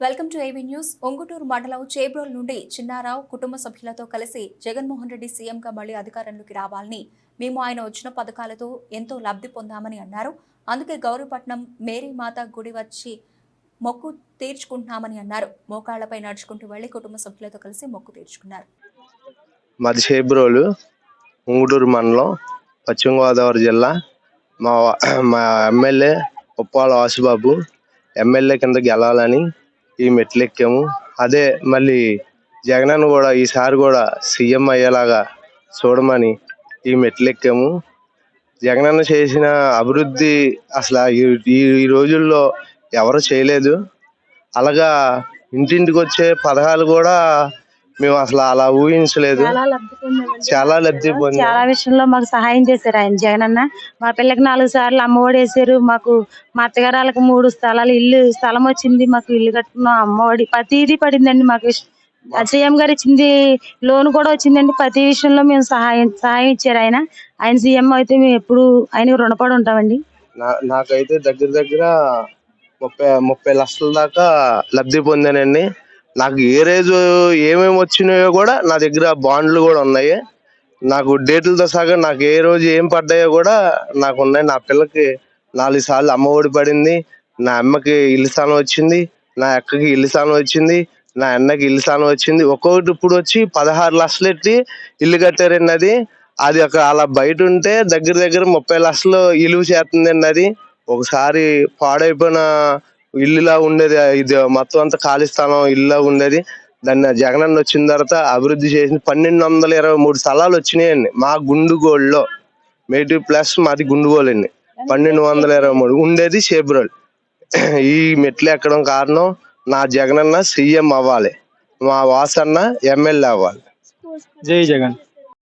Welcome to AV news. Onguturu మండలం చేబ్రోల్ నుండి చిన్నారావు కుటుంబ సభ్యులతో కలిసి జగన్మోహన్ రెడ్డి సీఎంగా మళ్ళీ అధికారంలోకి రావాలని మేము ఆయన వచ్చిన పథకాలతో ఎంతో లబ్ధి పొందామని అన్నారు. అందుకే గౌరీపట్నం మేరీ మాత గుడి వచ్చి మొక్కు తీర్చుకుంటున్నామని అన్నారు. మోకాళ్ళపై నడుచుకుంటూ వెళ్ళి కుటుంబ సభ్యులతో కలిసి మొక్కు తీర్చుకున్నారు. మాది చేబ్రోలు ఉంగుటూరు మండలం పశ్చిమ గోదావరి జిల్లా. మా మా ఎమ్మెల్యే ఉప్పాల వాసుబాబు ఎమ్మెల్యే కింద గెలాలని ఈ మెట్లు ఎక్కాము. అదే మళ్ళీ జగనన్న కూడా ఈసారి కూడా సీఎం అయ్యేలాగా చూడమని ఈ మెట్లు ఎక్కాము. జగనన్న చేసిన అభివృద్ధి అసలు ఈ- ఈ ఈ రోజుల్లో ఎవరు చేయలేదు. అలాగా ఇంటింటికి వచ్చే పథకాలు కూడా మేము అసలు అలా ఊహించలేదు. చాలా లబ్ధి. చాలా విషయంలో మాకు సహాయం చేశారు ఆయన జగన్ అన్న. మా పిల్లకి నాలుగు సార్లు అమ్మఒడి వేసారు మాకు మా అత్తగారు వాళ్ళకి మూడు స్థలాలు ఇల్లు స్థలం వచ్చింది. మాకు ఇల్లు కట్టుకున్నాం. అమ్మఒడి ప్రతిదీ పడిందండి మాకు. సీఎం గారు ఇచ్చింది లోన్ కూడా వచ్చిందండి. ప్రతి విషయంలో మేము సహాయం సహాయం ఇచ్చారు ఆయన. ఆయన సీఎం అయితే మేము ఎప్పుడు ఆయనకి రుణపడి ఉంటామండి. నాకైతే దగ్గర దగ్గర ముప్పై ముప్పై లక్షల దాకా లబ్ధి పొందానండి. నాకు ఏ రోజు ఏమేమి వచ్చినాయో కూడా నా దగ్గర బాండ్లు కూడా ఉన్నాయి. నాకు డేట్లతో సహా నాకు ఏ రోజు ఏం పడ్డాయో కూడా నాకు ఉన్నాయి. నా పిల్లకి నాలుగు సార్లు అమ్మ ఒడి పడింది. నా అమ్మకి ఇల్లు స్థానం వచ్చింది. నా అక్కకి ఇల్లు స్థానం వచ్చింది. నా అన్నకి ఇల్లు స్థానం వచ్చింది. ఒక్కొక్కటి ఇప్పుడు వచ్చి పదహారు లక్షలు ఎట్టి ఇల్లు కట్టారండి అది అది ఒక అలా బయట ఉంటే దగ్గర దగ్గర ముప్పై లక్షలు ఇలువ చేస్తుందండి అది ఒకసారి పాడైపోయిన ఇల్లులా ఉండేది. ఇది మొత్తం అంతా ఖాళీ స్థలం ఇల్లులా ఉండేది. దాన్ని జగనన్న వచ్చిన తర్వాత అభివృద్ధి చేసి పన్నెండు వందల ఇరవై మూడు స్థలాలు వచ్చినాయండి. మా గుండుగోల్లో మేటివ్ ప్లస్ మాది గుండుగోలు అండి పన్నెండు వందల ఇరవై మూడు ఉండేది షేబ్రోల్ ఈ మెట్లు ఎక్కడం కారణం నా జగనన్న సీఎం అవ్వాలి. మా వాసన్న ఎమ్మెల్యే అవ్వాలి. జై జగన్.